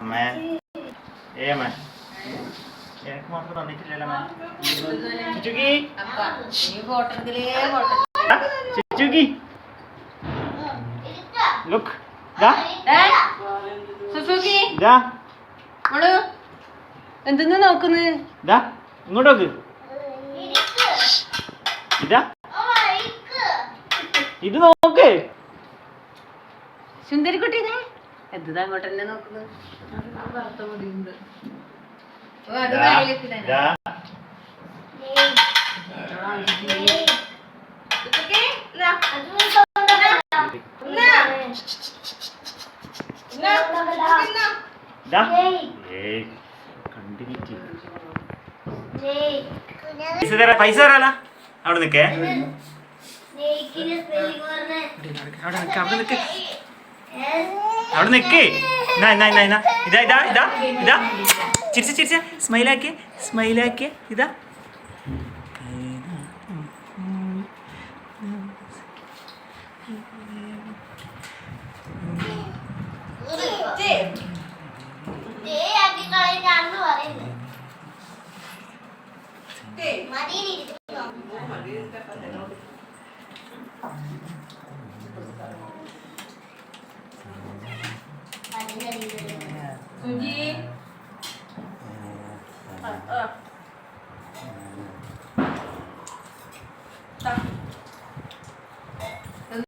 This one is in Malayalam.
അമ്മേ. ഏ അമ്മേ. എനിക്ക് മാത്രം തന്നിട്ടില്ലല്ലോ അമ്മേ. ചുച്ചുക്കി. ആ, ചുച്ചുക്കി. ലുക്ക് ദാ. സുസുക്കി. ദാ. മോൾ എന്തെന്ന് നോക്കുന്നത് ദാ. ഇങ്ങോട്ട് നോക്ക്. ഇതാ. ഇത് നോക്ക്. സുന്ദരിക്കുട്ടി ഇതേ എന്താ അങ്ങോട്ട് തന്നെ നോക്കുന്നത്? പൈസ തരാല. അവിടെ നിക്കേ അവിടെ നിക്ക് അവിടെ നിക്ക് അവിടെ നിക്ക്. ഇന്നാ ഇന്നാ ഇന്നാ ഇതാ ഇതാ ഇതാ ഇതാ. ചിരിച്ച് ചിരിച്ച്. സ്മൈലാക്കി സ്മൈലാക്കി ഇതാ. സുജി